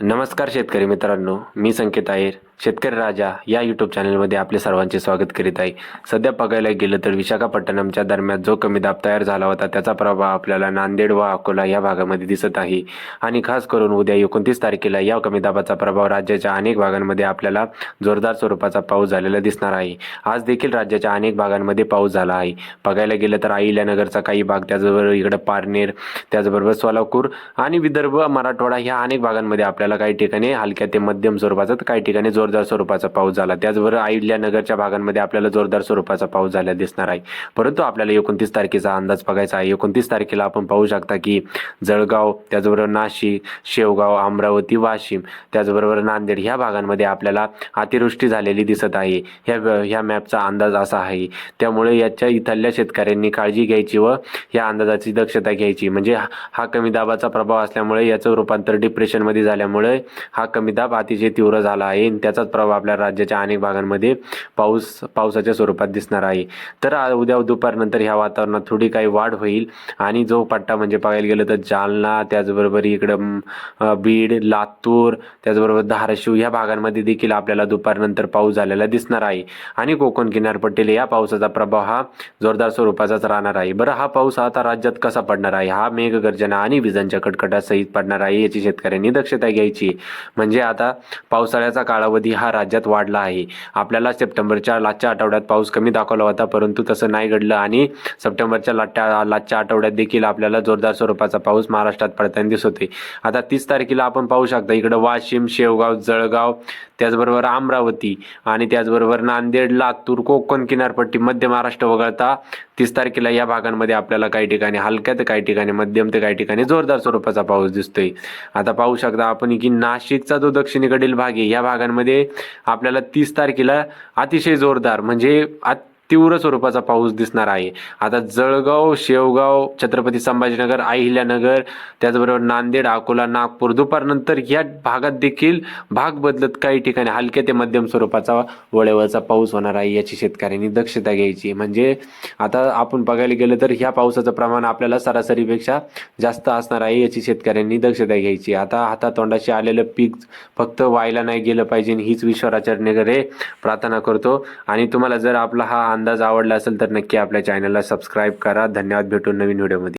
नमस्कार शेतकरी मित्रांनो मी संकेत आहेर. शेतकरी राजा या यूट्यूब चॅनलमध्ये आपले सर्वांचे स्वागत करीत आहे. सध्या बघायला गेलं तर विशाखापट्टणमच्या दरम्यान जो कमी दाब तयार झाला होता त्याचा प्रभाव आपल्याला नांदेड व अकोला या भागामध्ये दिसत आहे. आणि खास करून उद्या एकोणतीस तारखेला या कमी दाबाचा प्रभाव राज्याच्या अनेक भागांमध्ये आपल्याला जोरदार स्वरूपाचा पाऊस झालेला दिसणार आहे. आज देखील राज्याच्या अनेक भागांमध्ये पाऊस झाला आहे. बघायला गेलं तर अहिल्यानगरचा काही भाग त्याचबरोबर इकडं पारनेर त्याचबरोबर सोलापूर आणि विदर्भ मराठवाडा ह्या अनेक भागांमध्ये आपल्याला काही ठिकाणी हलक्या ते मध्यम स्वरूपाचा तर काही ठिकाणी जोरदार स्वरूपाचा पाऊस झाला. त्याचबरोबर अहिल्यानगरच्या भागांमध्ये आपल्याला जोरदार स्वरूपाचा पाऊस झाला दिसणार आहे. परंतु आपल्याला एकोणतीस तारखेचा अंदाज बघायचा आहे. एकोणतीस तारखेला आपण पाहू शकता की जळगाव त्याचबरोबर नाशिक शेवगाव अमरावती वाशिम त्याचबरोबर नांदेड ह्या भागांमध्ये आपल्याला अतिवृष्टी झालेली दिसत आहे. ह्या ह्या मॅपचा अंदाज असा आहे. त्यामुळे याच्या इथल्या शेतकऱ्यांनी काळजी घ्यायची व या अंदाजाची दक्षता घ्यायची. म्हणजे हा- हा कमी दाबाचा प्रभाव असल्यामुळे याचं रूपांतर डिप्रेशनमध्ये झाल्यामुळे हा कमी दाब अतिशय तीव्र झाला आहे. त्याचा त्याचाच प्रभाव आपल्या राज्याच्या अनेक भागांमध्ये पाऊस पावसाच्या स्वरूपात दिसणार आहे. तर उद्या दुपारनंतर ह्या वातावरणात थोडी काही वाढ होईल आणि जो पट्टा म्हणजे बघायला गेलं तर जालना त्याचबरोबर इकडं बीड लातूर त्याचबरोबर धाराशिव ह्या भागांमध्ये देखील आपल्याला दुपारनंतर पाऊस झालेला दिसणार आहे. आणि कोकण किनारपट्टीला या पावसाचा प्रभाव हा जोरदार स्वरूपाचाच राहणार आहे. बरं हा पाऊस आता राज्यात कसा पडणार आहे? हा मेघगर्जना आणि विजांच्या कडकडासहित पडणार आहे याची शेतकऱ्यांनी दक्षता घ्यायची. म्हणजे आता पावसाळ्याचा कालावधी हा राज्यात वाढला आहे. आपल्याला सप्टेंबरच्या लास्टच्या आठवड्यात पाऊस कमी दाखवला होता परंतु तसं नाही घडलं आणि सप्टेंबरच्या लाटच्या लास्टच्या आठवड्यात देखील आपल्याला जोरदार स्वरूपाचा पाऊस महाराष्ट्रात पडताना दिसत होते. आता तीस तारखेला आपण पाहू शकता इकडं वाशिम शेवगाव जळगाव त्याचबरोबर अमरावती आणि त्याचबरोबर नांदेड लातूर कोकण किनारपट्टी मध्य महाराष्ट्र वगळता तीस तारखेला या भागांमध्ये आपल्याला काही ठिकाणी हलक्या तर काही ठिकाणी मध्यम तर काही ठिकाणी जोरदार स्वरूपाचा पाऊस दिसतोय. आता पाहू शकता आपण की नाशिकचा जो दक्षिणेकडील भाग आहे या भागांमध्ये आपल्याला तीस तारखेला अतिशय जोरदार म्हणजे अत- तीव्र स्वरूपाचा पाऊस दिसणार आहे. आता जळगाव शेवगाव छत्रपती संभाजीनगर अहिल्यानगर त्याचबरोबर नांदेड अकोला नागपूर दुपारनंतर या भागात देखील भाग बदलत काही ठिकाणी हलक्या ते मध्यम स्वरूपाचा वळेवरचा पाऊस होणार आहे याची शेतकऱ्यांनी दक्षता घ्यायची. म्हणजे आता आपण बघायला गेलं तर ह्या पावसाचं प्रमाण आपल्याला सरासरीपेक्षा जास्त असणार आहे याची शेतकऱ्यांनी दक्षता घ्यायची. आता हातातोंडाशी आलेलं पीक फक्त व्हायला नाही गेलं पाहिजे हीच ईश्वराचरणेकडे प्रार्थना करतो. आणि तुम्हाला जर आपला हा अंदाज आवडला असेल तर नक्की आपल्या चॅनलला सबस्क्राईब करा. धन्यवाद. भेटून नवीन व्हिडिओमध्ये